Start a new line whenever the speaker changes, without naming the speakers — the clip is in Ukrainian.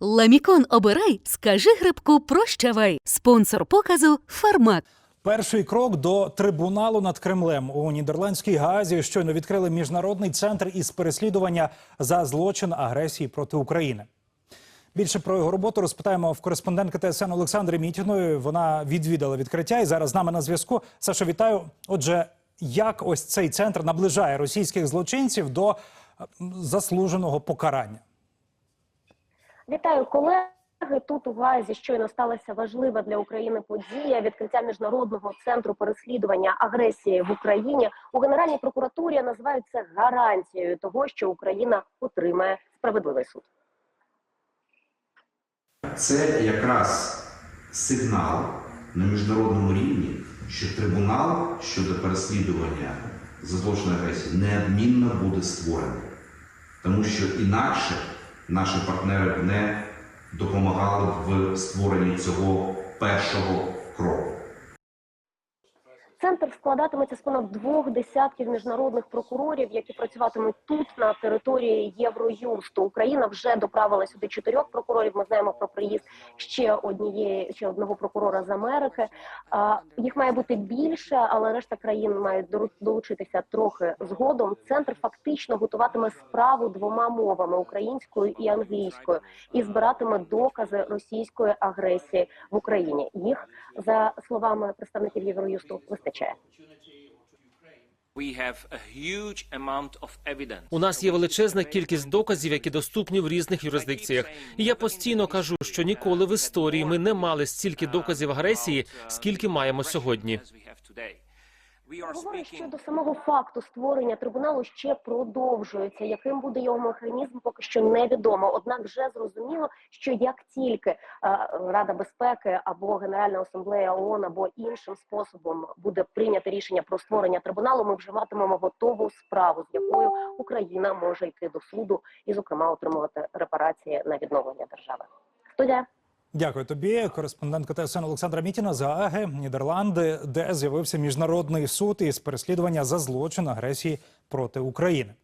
Ламікон обирай, скажи грибку прощавай. Спонсор показу Фармак.
Перший крок до трибуналу над Кремлем у нідерландській Гаазі щойно відкрили міжнародний центр із переслідування за злочин агресії проти України. Більше про його роботу розпитаємо в кореспондентки ТСН Олександри Мітіної. Вона відвідала відкриття і зараз з нами на зв'язку. Саша, вітаю. Отже, як ось цей центр наближає російських злочинців до заслуженого покарання?
Вітаю колеги. Тут у Гаазі щойно сталася важлива для України подія відкриття міжнародного центру переслідування агресії в Україні у Генеральній прокуратурі називають це гарантією того, що Україна отримає справедливий суд.
Це якраз сигнал на міжнародному рівні, що трибунал щодо переслідування за злочин агресії неодмінно буде створений, тому що інакше наші партнери не допомагали в створенні цього першого кроку.
Центр складатиметься з понад двох десятків міжнародних прокурорів, які працюватимуть тут на території Євроюсту. Україна вже доправила сюди чотирьох прокурорів. Ми знаємо про приїзд ще однієї ще одного прокурора з Америки. Їх має бути більше, але решта країн мають долучитися трохи згодом. Центр фактично готуватиме справу двома мовами українською і англійською, і збиратиме докази російської агресії в Україні. Їх за словами представників Євроюсту вистачає.
We have a huge amount of evidence.
У нас є величезна кількість доказів, які доступні в різних юрисдикціях. І я постійно кажу, що ніколи в історії ми не мали стільки доказів агресії, скільки маємо сьогодні.
Говорить,
speaking
що до самого факту створення трибуналу ще продовжується. Яким буде його механізм, поки що невідомо. Однак вже зрозуміло, що як тільки е, Рада безпеки або Генеральна асамблея ООН або іншим способом буде прийнято рішення про створення трибуналу, ми вже матимемо готову справу, з якою Україна може йти до суду і, зокрема, отримувати репарації на відновлення держави. Студія.
Дякую тобі, кореспондентка ТСН Олександра Мітіна з Ааги, Нідерланди, де з'явився міжнародний суд із переслідування за злочин агресії проти України.